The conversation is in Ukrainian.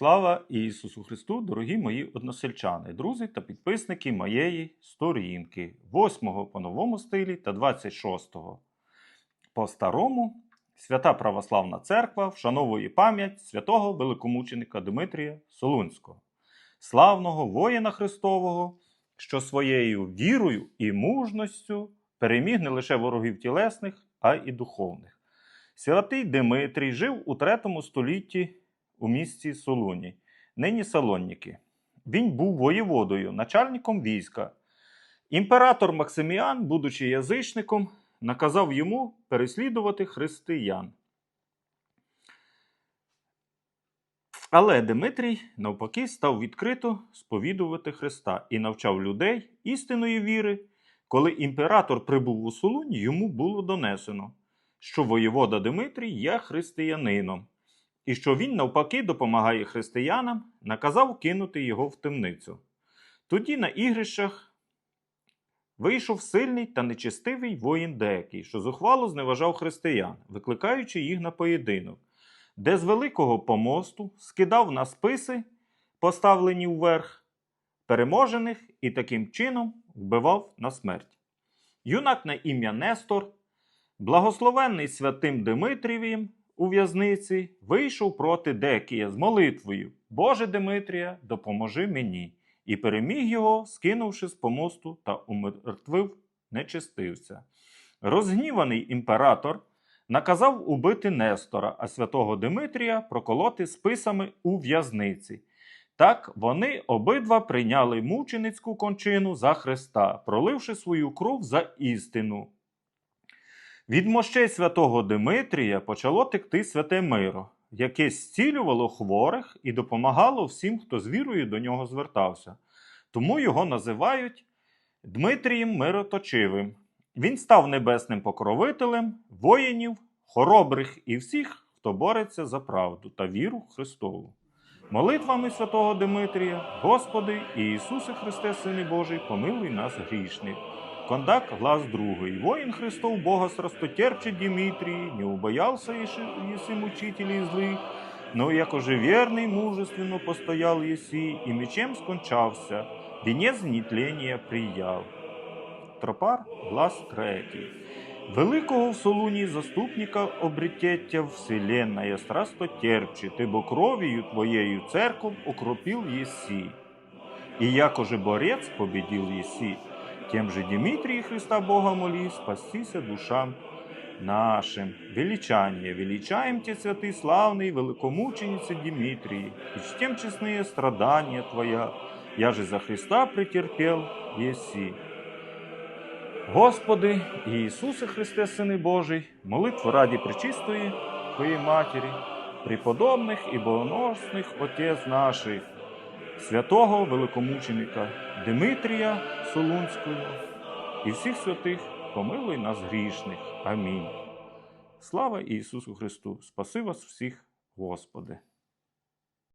Слава Ісусу Христу, дорогі мої односельчани, друзі та підписники моєї сторінки 8 по новому стилі та 26 по старому Свята Православна Церква вшановує пам'ять святого великомученика Дмитрія Солунського, славного воїна Христового, що своєю вірою і мужністю переміг не лише ворогів тілесних, а й духовних. Святий Димитрій жив у 3 столітті у місті Солуні, нині Салонніки. Він був воєводою, начальником війська. Імператор Максиміан, будучи язичником, наказав йому переслідувати християн. Але Димитрій, навпаки, став відкрито сповідувати Христа і навчав людей істинної віри. Коли імператор прибув у Солунь, йому було донесено, що воєвода Димитрій є християнином, і що він навпаки допомагає християнам, наказав кинути його в темницю. Тоді на ігрищах вийшов сильний та нечестивий воїн деякий, що зухвало зневажав християн, викликаючи їх на поєдинок, де з великого помосту скидав на списи, поставлені вверх, переможених і таким чином вбивав на смерть. Юнак на ім'я Нестор, благословенний святим Димитрієм у в'язниці, вийшов проти Декія з молитвою Боже Димитрія, допоможи мені, і переміг його, скинувши з помосту та умертвив нечистивця. Розгніваний імператор наказав убити Нестора, а святого Димитрія проколоти списами у в'язниці. Так вони обидва прийняли мученицьку кончину за Христа, проливши свою кров за істину. Від мощей святого Димитрія почало текти святе миро, яке зцілювало хворих і допомагало всім, хто з вірою до нього звертався. Тому його називають Дмитрієм Мироточивим. Він став небесним покровителем воїнів, хоробрих і всіх, хто бореться за правду та віру Христову. Молитвами святого Димитрія, Господи і Ісусе Христе, Сине Божий, помилуй нас грішних. Кондак, глаз другий. Воин Христов, Бога страстотерпче Дмитрий, не убоялся еси мучителей злых, но якоже верный, мужественно постоял еси, и мечем скончався, венец нетления прияв. Тропар, глаз третій. Великого в Солуні заступника обретеття вселенная страстотерпче, ти бо кров'ю твоєю церков окропил еси. И якоже борец победил еси, тем же Дмитрии Христа Бога моли, спастися душам нашим. Величание, величаем те, святый славный, великомученицы Дмитрии, и чтем честные страдания Твоя, я же за Христа претерпел еси. Господи Ісусе Христе, Сини Божий, молитву раді пречистої Твоєї Матері, преподобних і богоносних Отець наших, святого великомученика Димитрія Солунського і всіх святих помилуй нас грішних. Амінь. Слава Ісусу Христу! Спаси вас всіх, Господи!